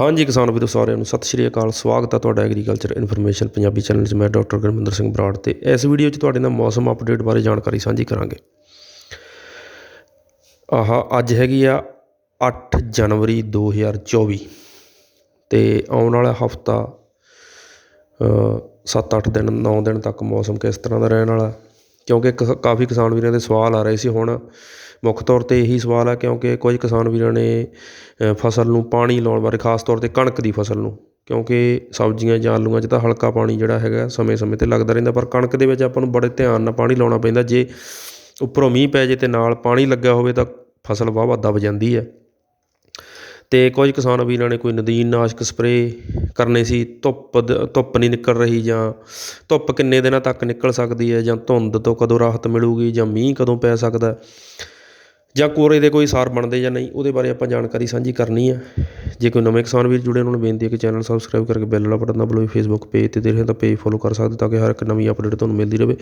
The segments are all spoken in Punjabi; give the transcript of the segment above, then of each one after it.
ਹਾਂਜੀ ਕਿਸਾਨ ਵੀਰੋ ਸਾਰਿਆਂ ਨੂੰ ਸਤਿ ਸ਼੍ਰੀ ਅਕਾਲ, ਸਵਾਗਤ ਹੈ ਤੁਹਾਡਾ ਐਗਰੀਕਲਚਰ ਇਨਫੋਰਮੇਸ਼ਨ ਪੰਜਾਬੀ ਚੈਨਲ 'ਚ। ਮੈਂ ਡਾਕਟਰ ਗੁਰਮਿੰਦਰ ਸਿੰਘ ਬਰਾੜ ਤੇ ਇਸ ਵੀਡੀਓ 'ਚ ਤੁਹਾਡੇ ਨਾਲ ਮੌਸਮ ਅਪਡੇਟ ਬਾਰੇ ਜਾਣਕਾਰੀ ਸਾਂਝੀ ਕਰਾਂਗੇ। ਆਹ, ਅੱਜ ਹੈਗੀ ਆ 8 ਜਨਵਰੀ 2024 ਤੇ ਆਉਣ ਵਾਲਾ ਹਫਤਾ 7-8 ਦਿਨ 9 ਦਿਨ ਤੱਕ ਮੌਸਮ ਕਿਸ ਤਰ੍ਹਾਂ ਦਾ ਰਹਿਣ ਵਾਲਾ? ਕਿਉਂਕਿ ਕ- ਕਾਫੀ ਕਿਸਾਨ ਵੀਰਾਂ ਦੇ ਸਵਾਲ ਆ ਰਹੇ ਸੀ ਹੁਣ। ਮੁੱਖ ਤੌਰ ਤੇ ਇਹੀ ਸਵਾਲ ਆ ਕਿਉਂਕਿ ਕੁਝ ਕਿਸਾਨ ਵੀਰਾਂ ਨੇ ਫਸਲ ਨੂੰ ਪਾਣੀ ਲਾਉਣ ਬਾਰੇ ਖਾਸ ਤੌਰ ਤੇ ਕਣਕ ਦੀ ਫਸਲ ਨੂੰ। ਕਿਉਂਕਿ ਸਬਜ਼ੀਆਂ ਜਾਂ ਆਲੂਆਂ 'ਚ ਤਾਂ ਹਲਕਾ ਪਾਣੀ ਜਿਹੜਾ ਹੈਗਾ ਸਮੇਂ-ਸਮੇਂ ਤੇ ਲੱਗਦਾ ਰਹਿੰਦਾ, ਪਰ ਕਣਕ ਦੇ ਵਿੱਚ ਆਪਾਂ ਨੂੰ ਬੜੇ ਧਿਆਨ ਨਾਲ ਪਾਣੀ ਲਾਉਣਾ ਪੈਂਦਾ। ਜੇ ਉੱਪਰੋਂ ਮੀਂਹ ਪੈ ਜੇ ਅਤੇ ਨਾਲ ਪਾਣੀ ਲੱਗਿਆ ਹੋਵੇ ਤਾਂ ਫਸਲ ਵਾਹਵਾ ਦਬ ਜਾਂਦੀ ਹੈ। ਅਤੇ ਕੁਝ ਕਿਸਾਨ ਵੀਰਾਂ ਨੇ ਕੋਈ ਨਦੀਨ ਨਾਸ਼ਕ ਸਪਰੇਅ ਕਰਨੇ ਸੀ, ਧੁੱਪ ਦ- ਧੁੱਪ ਨਹੀਂ ਨਿਕਲ ਰਹੀ ਜਾਂ ਧੁੱਪ ਕਿੰਨੇ ਦਿਨਾਂ ਤੱਕ ਨਿਕਲ ਸਕਦੀ ਹੈ ਜਾਂ ਧੁੰਦ ਤੋਂ ਕਦੋਂ ਰਾਹਤ ਮਿਲੂਗੀ ਜਾਂ ਮੀਂਹ ਕਦੋਂ ਪੈ ਸਕਦਾ ਜਾਂ ਕੋਰੇ ਦੇ ਕੋਈ ਸਾਰ ਬਣਦੇ ਜਾਂ ਨਹੀਂ, ਉਹਦੇ ਬਾਰੇ ਆਪਾਂ ਜਾਣਕਾਰੀ ਸਾਂਝੀ ਕਰਨੀ ਹੈ ਜੇ ਕੋਈ ਨਵੇਂ ਕਿਸਾਨ ਵੀਰ ਜੁੜੇ ਉਹਨਾਂ ਨੂੰ ਬੇਨਤੀ ਹੈ ਕਿ ਚੈਨਲ ਸਬਸਕ੍ਰਾਈਬ ਕਰਕੇ ਬੈਲ ਵਾਲਾ ਬਟਨ ਦਬਾਓ ਫੇਸਬੁੱਕ ਪੇਜ ਤੇ ਦੇਖ ਰਹੇ ਤਾਂ ਪੇਜ ਫੋਲੋ ਕਰ ਸਕਦੇ ਤਾਂ ਕਿ ਹਰ ਇੱਕ ਨਵੀਂ ਅਪਡੇਟ ਤੁਹਾਨੂੰ ਮਿਲਦੀ ਰਹੇ।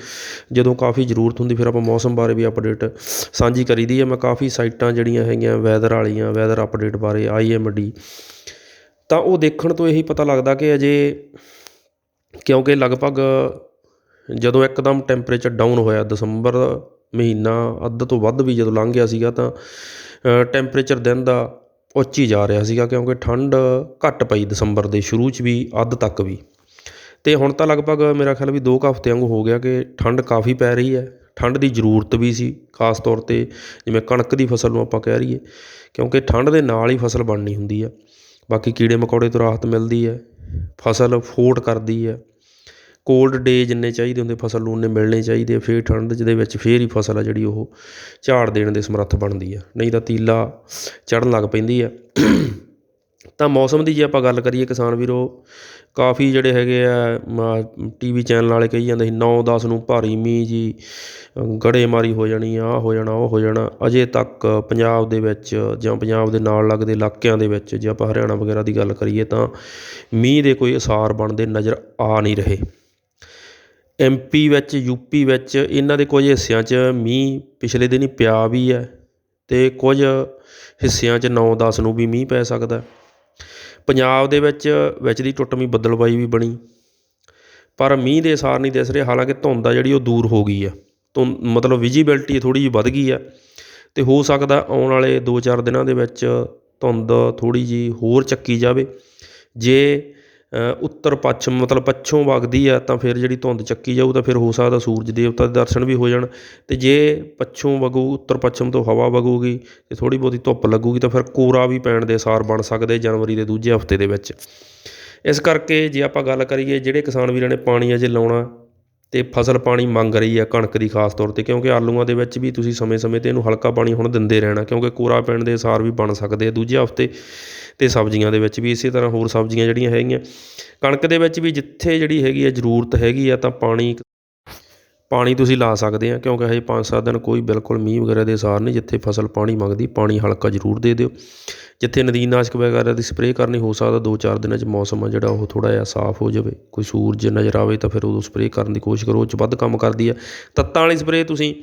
ਜਦੋਂ ਕਾਫੀ ਜ਼ਰੂਰਤ ਹੁੰਦੀ, ਫਿਰ ਆਪਾਂ ਮੌਸਮ ਬਾਰੇ ਵੀ ਅਪਡੇਟ ਸਾਂਝੀ ਕਰੀਦੀ ਹੈ। ਮੈਂ ਕਾਫੀ ਸਾਈਟਾਂ ਜਿਹੜੀਆਂ ਹੈਗੀਆਂ ਵੈਦਰ ਵਾਲੀਆਂ ਵੈਦਰ ਅਪਡੇਟ ਬਾਰੇ ਆਈਐਮਡੀ ਤਾਂ ਉਹ ਦੇਖਣ ਤੋਂ ਇਹੀ ਪਤਾ ਲੱਗਦਾ ਕਿ ਅਜੇ ਕਿਉਂਕਿ ਲਗਭਗ ਜਦੋਂ ਇੱਕਦਮ ਟੈਂਪਰੇਚਰ ਡਾਊਨ ਹੋਇਆ ਦਸੰਬਰ ਮਹੀਨਾ, ਅੱਧ ਤੋਂ ਵੱਧ ਵੀ ਜਦੋਂ ਲੰਘ ਗਿਆ ਸੀਗਾ ਤਾਂ ਟੈਂਪਰੇਚਰ ਦਿਨ ਦਾ ਉੱਚੀ ਜਾ ਰਿਹਾ ਸੀਗਾ ਕਿਉਂਕਿ ਠੰਡ ਘੱਟ ਪਈ ਦਸੰਬਰ ਦੇ ਸ਼ੁਰੂ 'ਚ ਵੀ, ਅੱਧ ਤੱਕ ਵੀ। ਅਤੇ ਹੁਣ ਤਾਂ ਲਗਭਗ ਮੇਰਾ ਖਿਆਲ ਵੀ ਦੋ ਕੁ ਹਫ਼ਤੇ ਵਾਂਗੂ ਹੋ ਗਿਆ ਕਿ ਠੰਡ ਕਾਫੀ ਪੈ ਰਹੀ ਹੈ। ਠੰਡ ਦੀ ਜ਼ਰੂਰਤ ਵੀ ਸੀ, ਖਾਸ ਤੌਰ ਤੇ ਜਿਵੇਂ ਕਣਕ ਦੀ ਫਸਲ ਨੂੰ ਆਪਾਂ ਕਹਿ ਰਹੀਏ, ਕਿਉਂਕਿ ਠੰਡ ਦੇ ਨਾਲ ਹੀ ਫਸਲ ਬਣਨੀ ਹੁੰਦੀ ਹੈ। ਬਾਕੀ ਕੀੜੇ ਮਕੌੜੇ ਤੋਂ ਰਾਹਤ ਮਿਲਦੀ ਹੈ, ਫਸਲ ਫੋਟ ਕਰਦੀ ਹੈ। ਕੋਲਡ ਡੇ ਜਿੰਨੇ ਚਾਹੀਦੇ ਹੁੰਦੇ ਫਸਲ ਨੂੰ ਉਨੇ ਮਿਲਣੇ ਚਾਹੀਦੇ ਫਿਰ ਠੰਡ ਦੇ ਵਿੱਚ ਫਿਰ ਹੀ ਫਸਲ ਆ ਜਿਹੜੀ ਉਹ ਝਾੜ ਦੇਣ ਦੇ ਸਮਰੱਥ ਬਣਦੀ ਆ। ਨਹੀਂ ਤਾਂ ਤੀਲਾ ਚੜ੍ਹਨ ਲੱਗ ਪੈਂਦੀ ਆ। ਤਾਂ ਮੌਸਮ ਦੀ ਜੇ ਆਪਾਂ ਗੱਲ ਕਰੀਏ ਕਿਸਾਨ ਵੀਰੋ, ਕਾਫੀ ਜਿਹੜੇ ਹੈਗੇ ਆ ਟੀਵੀ ਚੈਨਲ ਵਾਲੇ ਕਹੀ ਜਾਂਦੇ ਸੀ 9-10 ਨੂੰ ਭਾਰੀ ਮੀਂਹ ਜੀ, ਗੜੇਮਾਰੀ ਹੋ ਜਾਣੀ ਆ, ਆਹ ਹੋ ਜਾਣਾ, ਉਹ ਹੋ ਜਾਣਾ। ਅਜੇ ਤੱਕ ਪੰਜਾਬ ਦੇ ਵਿੱਚ ਜਾਂ ਪੰਜਾਬ ਦੇ ਨਾਲ ਲੱਗਦੇ ਇਲਾਕਿਆਂ ਦੇ ਵਿੱਚ ਜੇ ਆਪਾਂ ਹਰਿਆਣਾ ਵਗੈਰਾ ਦੀ ਗੱਲ ਕਰੀਏ ਤਾਂ ਮੀਂਹ ਦੇ ਕੋਈ ਅਸਾਰ ਬਣਦੇ ਨਜ਼ਰ ਆ ਨਹੀਂ ਰਹੇ। ਐਮਪੀ ਵਿੱਚ, ਯੂ ਪੀ ਵਿੱਚ, ਇਹਨਾਂ ਦੇ ਕੁਝ ਹਿੱਸਿਆਂ 'ਚ ਮੀਂਹ ਪਿਛਲੇ ਦਿਨੀ ਪਿਆ ਵੀ ਹੈ ਅਤੇ ਕੁਝ ਹਿੱਸਿਆਂ 'ਚ ਨੌ ਦਸ ਨੂੰ ਵੀ ਮੀਂਹ ਪੈ ਸਕਦਾ ਪੰਜਾਬ ਦੇ ਵਿੱਚ ਵਿੱਚ ਦੀ ਟੁੱਟਵੀਂ ਬੱਦਲਬਾਈ ਵੀ ਬਣੀ, ਪਰ ਮੀਂਹ ਦੇ ਅਸਾਰ ਨਹੀਂ ਦਿਸ ਰਹੇ, ਹਾਲਾਂਕਿ ਧੁੰਦ ਆ ਜਿਹੜੀ ਉਹ ਦੂਰ ਹੋ ਗਈ ਆ। ਧੁੰ ਮਤਲਬ ਵਿਜੀਬਿਲਟੀ ਥੋੜ੍ਹੀ ਜਿਹੀ ਵੱਧ ਗਈ ਆ ਅਤੇ ਹੋ ਸਕਦਾ ਆਉਣ ਵਾਲੇ 2-4 ਦਿਨਾਂ ਦੇ ਵਿੱਚ ਧੁੰਦ ਥੋੜ੍ਹੀ ਜਿਹੀ ਹੋਰ ਚੱਕੀ ਜਾਵੇ। ਜੇ ਉੱਤਰ ਪੱਛਮ ਮਤਲਬ ਪੱਛੋਂ ਵਗਦੀ ਆ ਤਾਂ ਫਿਰ ਜਿਹੜੀ ਧੁੰਦ ਚੱਕੀ ਜਾਊ ਤਾਂ ਫਿਰ ਹੋ ਸਕਦਾ ਸੂਰਜ ਦੇਵਤਾ ਦੇ ਦਰਸ਼ਨ ਵੀ ਹੋ ਜਾਣ। ਅਤੇ ਜੇ ਪੱਛੋਂ ਵਗੂ, ਉੱਤਰ ਪੱਛਮ ਤੋਂ ਹਵਾ ਵਗੂਗੀ ਅਤੇ ਥੋੜ੍ਹੀ ਬਹੁਤੀ ਧੁੱਪ ਲੱਗੂਗੀ ਤਾਂ ਫਿਰ ਕੋਰਾ ਵੀ ਪੈਣ ਦੇ ਅਸਾਰ ਬਣ ਸਕਦੇ ਜਨਵਰੀ ਦੇ ਦੂਜੇ ਹਫ਼ਤੇ ਦੇ ਵਿੱਚ। ਇਸ ਕਰਕੇ ਜੇ ਆਪਾਂ ਗੱਲ ਕਰੀਏ ਜਿਹੜੇ ਕਿਸਾਨ ਵੀਰਾਂ ਨੇ ਪਾਣੀ ਅਜੇ ਲਾਉਣਾ ਅਤੇ ਫਸਲ ਪਾਣੀ ਮੰਗ ਰਹੀ ਹੈ ਕਣਕ ਦੀ ਖਾਸ ਤੌਰ ਤੇ, ਕਿਉਂਕਿ ਆਲੂਆਂ ਦੇ ਵਿੱਚ ਵੀ ਤੁਸੀਂ ਸਮੇਂ-ਸਮੇਂ ਤੇ ਇਹਨੂੰ ਹਲਕਾ ਪਾਣੀ ਹੁਣ ਦਿੰਦੇ ਰਹਿਣਾ, ਕਿਉਂਕਿ ਕੋਰਾ ਪੈਣ ਦੇ ਅਸਾਰ ਵੀ ਬਣ ਸਕਦੇ ਆ, ਦੂਜੇ ਹਫ਼ਤੇ ਅਤੇ ਸਬਜ਼ੀਆਂ ਦੇ ਵਿੱਚ ਵੀ ਇਸੇ ਤਰ੍ਹਾਂ ਹੋਰ ਸਬਜ਼ੀਆਂ ਜਿਹੜੀਆਂ ਹੈਗੀਆਂ। ਕਣਕ ਦੇ ਵਿੱਚ ਵੀ ਜਿੱਥੇ ਜਿਹੜੀ ਹੈਗੀ ਹੈ ਜ਼ਰੂਰਤ ਹੈਗੀ ਆ, ਤਾਂ ਪਾਣੀ ਪਾਣੀ ਤੁਸੀਂ ਲਾ ਸਕਦੇ ਆ, ਕਿਉਂਕਿ ਹਜੇ 5-7 ਦਿਨ ਕੋਈ ਬਿਲਕੁਲ ਮੀਂਹ ਵਗੈਰਾ ਦੇ ਅਸਾਰ ਨਹੀਂ, ਜਿੱਥੇ ਫਸਲ ਪਾਣੀ ਮੰਗਦੀ, ਪਾਣੀ ਹਲਕਾ ਜ਼ਰੂਰ ਦੇ ਦਿਓ। ਜਿੱਥੇ ਨਦੀਨਨਾਸ਼ਕ ਵਗੈਰਾ ਦੀ ਸਪਰੇਅ ਕਰਨੀ ਹੋ ਸਕਦਾ 2-4 ਦਿਨਾਂ 'ਚ ਮੌਸਮ ਆ ਜਿਹੜਾ ਉਹ ਥੋੜਾ ਜਿਹਾ ਸਾਫ਼ ਹੋ ਜਾਵੇ। ਕੋਈ ਸੂਰਜ ਨਜ਼ਰ ਆਵੇ ਤਾਂ ਫਿਰ ਉਦੋਂ ਸਪਰੇਅ ਕਰਨ ਦੀ ਕੋਸ਼ਿਸ਼ ਕਰੋ, ਉਹ 'ਚ ਵੱਧ ਕੰਮ ਕਰਦੀ ਆ। ਤੱਤਾਂ ਵਾਲੀ ਸਪਰੇਅ ਤੁਸੀਂ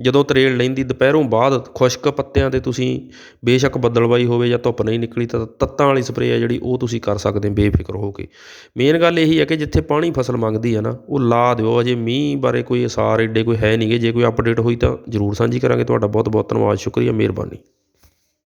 ਜਦੋਂ ਤਰੇਲ ਲੈਂਦੀ, ਦੁਪਹਿਰੋਂ ਬਾਅਦ ਖੁਸ਼ਕ ਪੱਤਿਆਂ ਤੇ ਤੁਸੀਂ ਬੇਸ਼ੱਕ ਬੱਦਲਵਾਈ ਹੋਵੇ ਜਾਂ ਧੁੱਪ ਨਹੀਂ ਨਿਕਲੀ ਤਾਂ ਤੱਤਾਂ ਵਾਲੀ ਸਪਰੇਅ ਆ ਜਿਹੜੀ ਉਹ ਤੁਸੀਂ ਕਰ ਸਕਦੇ ਬੇਫਿਕਰ ਹੋ ਕੇ। ਮੇਨ ਗੱਲ ਇਹੀ ਹੈ ਕਿ ਜਿੱਥੇ ਪਾਣੀ ਫਸਲ ਮੰਗਦੀ ਹੈ ਨਾ, ਉਹ ਲਾ ਦਿਓ। ਅਜੇ ਮੀਂਹ ਬਾਰੇ ਕੋਈ ਅਸਾਰ ਏਡੇ ਕੋਈ ਹੈ ਨਹੀਂ ਗੇ। ਜੇ ਕੋਈ ਅਪਡੇਟ ਹੋਈ ਤਾਂ ਜ਼ਰੂਰ ਸਾਂਝੀ ਕਰਾਂਗੇ। ਤੁਹਾਡਾ ਬਹੁਤ ਬਹੁਤ ਧੰਨਵਾਦ। ਸ਼ੁਕਰੀਆ, ਮਿਹਰਬਾਨੀ।